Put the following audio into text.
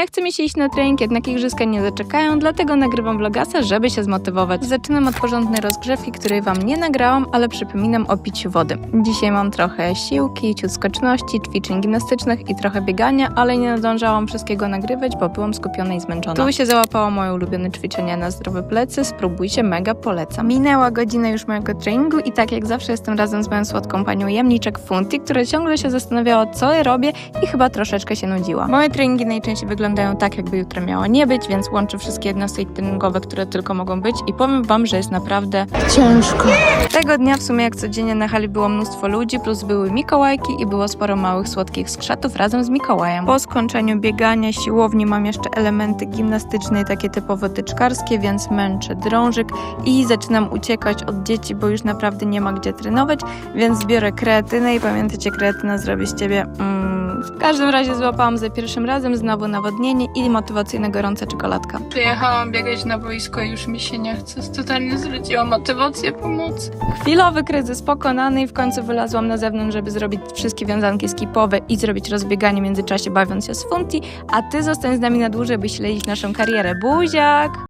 ja chcę mi się iść na trening, jednak igrzyska nie zaczekają, dlatego nagrywam vlogasa, żeby się zmotywować. Zaczynam od porządnej rozgrzewki, której wam nie nagrałam, ale przypominam o piciu wody. Dzisiaj mam trochę siłki, ciut skoczności, ćwiczeń gimnastycznych i trochę biegania, ale nie nadążałam wszystkiego nagrywać, bo byłam skupiona i zmęczona. Tu się załapało moje ulubione ćwiczenia na zdrowe plecy, spróbujcie, mega polecam. Minęła godzina już mojego treningu i tak jak zawsze jestem razem z moją słodką panią Jamniczek Funti, która ciągle się zastanawiała, co ja robię i chyba troszeczkę się nudziła. Moje treningi najczęściej wyglądają tak, jakby jutro miało nie być, więc łączę wszystkie jednostki treningowe, które tylko mogą być i powiem wam, że jest naprawdę ciężko. Tego dnia w sumie jak codziennie na hali było mnóstwo ludzi, plus były Mikołajki i było sporo małych słodkich skrzatów razem z Mikołajem. Po skończeniu biegania, siłowni mam jeszcze elementy gimnastyczne i takie typowo tyczkarskie, więc męczę drążyk i zaczynam uciekać od dzieci, bo już naprawdę nie ma gdzie trenować, więc biorę kreatynę i pamiętajcie, kreatyna zrobi z ciebie mm. W każdym razie złapałam za pierwszym razem znowu nawodnienie i motywacyjna gorąca czekoladka. Przyjechałam biegać na boisko i już mi się nie chce. Totalnie zwróciłam motywację pomocy. Chwilowy kryzys pokonany i w końcu wylazłam na zewnątrz, żeby zrobić wszystkie wiązanki skipowe i zrobić rozbieganie w międzyczasie bawiąc się z Funti, a ty zostań z nami na dłużej, by śledzić naszą karierę. Buziak!